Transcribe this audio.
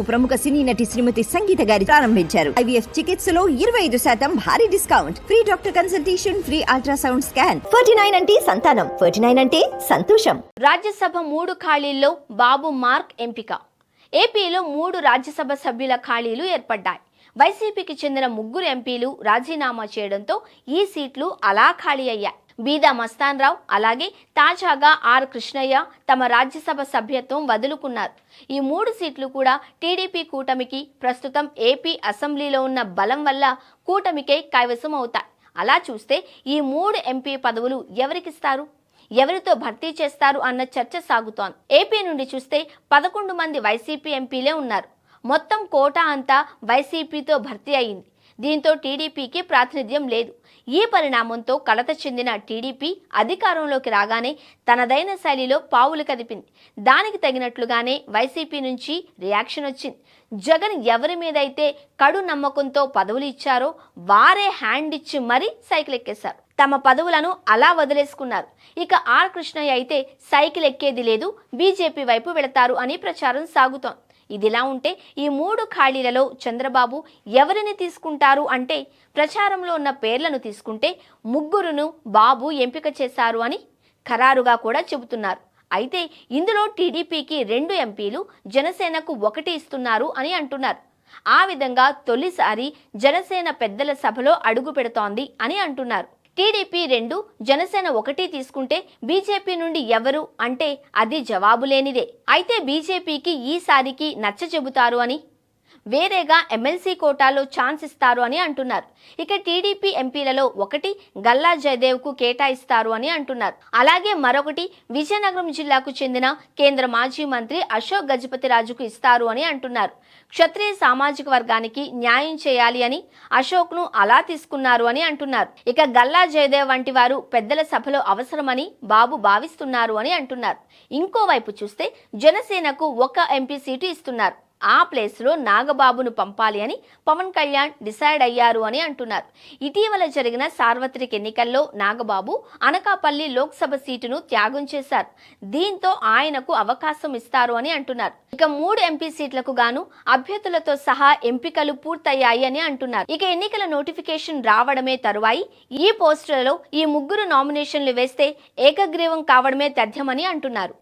ప్రముఖ సినీ నటి శ్రీమతి సంగీత గారి ప్రారంభించారు. ఐవీఎఫ్ చికిత్సలో ఇరవై ఐదు శాతం భారీ discount. Free doctor consultation free ultrasound scan. Forty nine అంటే సంతానం. ఫోర్టీ నైన్ అంటే సంతోషం. రాజ్యసభ మూడు ఖాళీల్లో బాబు మార్క్ ఎంపిక. ఏపీలో మూడు రాజ్యసభ సభ్యుల ఖాళీలు ఏర్పడ్డాయి. వైసీపీకి చెందిన ముగ్గురు ఎంపీలు రాజీనామా చేయడంతో ఈ సీట్లు అలా ఖాళీ అయ్యాయి. బీదా మస్తాన్ రావు అలాగే తాజాగా ఆర్ కృష్ణయ్య తమ రాజ్యసభ సభ్యత్వం వదులుకున్నారు. ఈ మూడు సీట్లు కూడా టీడీపీ కూటమికి ప్రస్తుతం ఏపీ అసెంబ్లీలో ఉన్న బలం వల్ల కూటమికే కైవసం అవుతాయి. అలా చూస్తే ఈ మూడు ఎంపీ పదవులు ఎవరికిస్తారు? ఎవరితో భర్తీ చేస్తారు అన్న చర్చ సాగుతోంది. ఏపీ నుండి చూస్తే పదకొండు మంది వైసీపీ ఎంపీలే ఉన్నారు. మొత్తం కోటా అంతా వైసీపీతో భర్తీ అయింది. దీంతో టీడీపీకి ప్రాతినిధ్యం లేదు. ఈ పరిణామంతో కలత చెందిన టీడీపీ అధికారంలోకి రాగానే తనదైన శైలిలో పావులు కదిపింది. దానికి తగినట్లుగానే వైసీపీ నుంచి రియాక్షన్ వచ్చింది. జగన్ ఎవరి మీదైతే కడు నమ్మకంతో పదవులు ఇచ్చారో వారే హ్యాండ్ ఇచ్చి మరీ సైకిల్ ఎక్కేశారు. తమ పదవులను అలా వదిలేసుకున్నారు. ఇక ఆర్ కృష్ణయ్య అయితే సైకిల్ ఎక్కేది లేదు. బీజేపీ వైపు వెళతారు అని ప్రచారం సాగుతోంది. ఇదిలా ఉంటే ఈ మూడు ఖాళీలలో చంద్రబాబు ఎవరిని తీసుకుంటారు అంటే ప్రచారంలో ఉన్న పేర్లను తీసుకుంటే ముగ్గురును బాబు ఎంపిక చేశారు అని ఖరారుగా కూడా చెబుతున్నారు. అయితే ఇందులో టీడీపీకి రెండు ఎంపీలు జనసేనకు ఒకటి ఇస్తున్నారు అని అంటున్నారు. ఆ విధంగా తొలిసారి జనసేన పెద్దల సభలో అడుగు పెడుతోంది అని అంటున్నారు. టీడీపీ రెండు జనసేన ఒకటి తీసుకుంటే బీజేపీ నుండి ఎవరు? అంటే అది జవాబు లేనిదే అయితే బీజేపీకి ఈసారికి నచ్చ చెబుతారు అని వేరేగా ఎమ్మెల్సీ కోటాలో ఛాన్స్ ఇస్తారు అని అంటున్నారు. ఇక టీడీపీ ఎంపీలలో ఒకటి గల్లా జయదేవ్కు కేటాయిస్తారు అని అంటున్నారు. అలాగే మరొకటి విజయనగరం జిల్లాకు చెందిన కేంద్ర మాజీ మంత్రి అశోక్ గజపతి రాజుకు ఇస్తారు అని అంటున్నారు. క్షత్రియ సామాజిక వర్గానికి న్యాయం చేయాలి అని అశోక్ను అలా తీసుకున్నారు అని అంటున్నారు. ఇక గల్లా జయదేవ్ వంటి వారు పెద్దల సభలో అవసరమని బాబు భావిస్తున్నారు అని అంటున్నారు. ఇంకోవైపు చూస్తే జనసేనకు ఒక ఎంపీ సీటు ఇస్తున్నారు. ఆ ప్లేస్లో నాగబాబును పంపాలి అని పవన్ కళ్యాణ్ డిసైడ్ అయ్యారు అని అంటున్నారు. ఇటీవల జరిగిన సార్వత్రిక ఎన్నికల్లో నాగబాబు అనకాపల్లి లోక్సభ సీటును త్యాగం చేశారు. దీంతో ఆయనకు అవకాశం ఇస్తారు అని అంటున్నారు. ఇక మూడు ఎంపీ సీట్లకు గాను అభ్యర్థులతో సహా ఎంపికలు పూర్తయ్యాయి అని అంటున్నారు. ఇక ఎన్నికల నోటిఫికేషన్ రావడమే తరువాయి. ఈ పోస్టులలో ఈ ముగ్గురు నామినేషన్లు వేస్తే ఏకగ్రీవం కావడమే తథ్యమని అంటున్నారు.